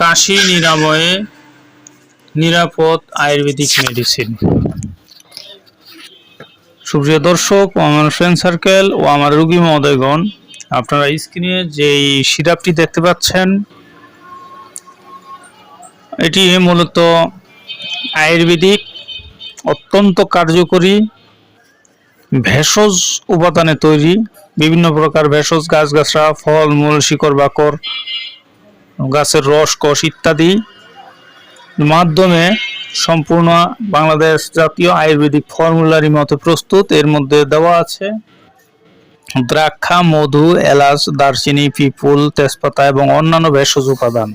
কাশি, নিরাময়ে, নিরাপদ আয়ুর্বেদিক মেডিসিন সুপ্রিয় দর্শক আমার ফ্রেন্ড সার্কেল ও আমার রোগী মহোদয়গণ, আপনারা স্ক্রিনে যেই সিরাপটি দেখতে পাচ্ছেন, এটি মূলত আয়ুর্বেদিক, অত্যন্ত কার্যকরী, ভেষজ উপাদানে তৈরি, বিভিন্ন প্রকার ভেষজ গাছগাছরা ফল মূল শিকড় বাকড় গাছের রস, কষ ইত্যাদি মাধ্যমে সম্পূর্ণ বাংলাদেশ জাতীয় আয়ুর্বেদিক ফর্মুলারি মতো প্রস্তুত। এর মধ্যে দেওয়া আছে দ্রাক্ষা, মধু, এলাচ, দারচিনি, পিপুল, তেজপাতা এবং অন্যান্য ভেষজ উপাদান।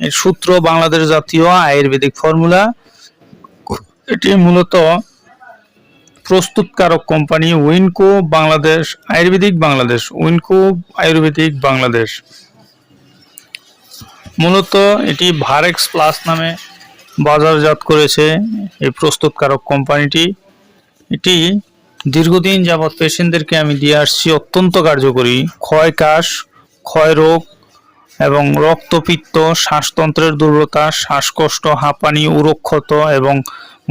এর সূত্র বাংলাদেশ জাতীয় আয়ুর্বেদিক ফর্মুলা। এটি মূলত প্রস্তুতকারক কোম্পানি উইনকো বাংলাদেশ, আয়ুর্বেদিক বাংলাদেশ, উইনকো আয়ুর্বেদিক বাংলাদেশ। মূলত এটি ভারেক্স প্লাস নামে বাজারজাত করেছে এই প্রস্তুতকারক কোম্পানিটি। এটি দীর্ঘদিন যাবৎ পেশেন্টদেরকে আমি দিয়ে আসছি অত্যন্ত কার্যকরী। ক্ষয় কাশ, ক্ষয় রোগ এবং রক্তপিত্ত, শ্বাসতন্ত্রের দুর্বলতা, শ্বাসকষ্ট, হাঁপানি, উরক্ষত এবং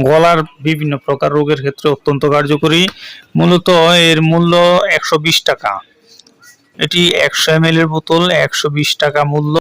গলার বিভিন্ন প্রকার রোগের ক্ষেত্রে অত্যন্ত কার্যকরী। মূলত এর মূল্য একশো বিশ টাকা। এটি একশো এম এর বোতল, একশো বিশ টাকা মূল্য।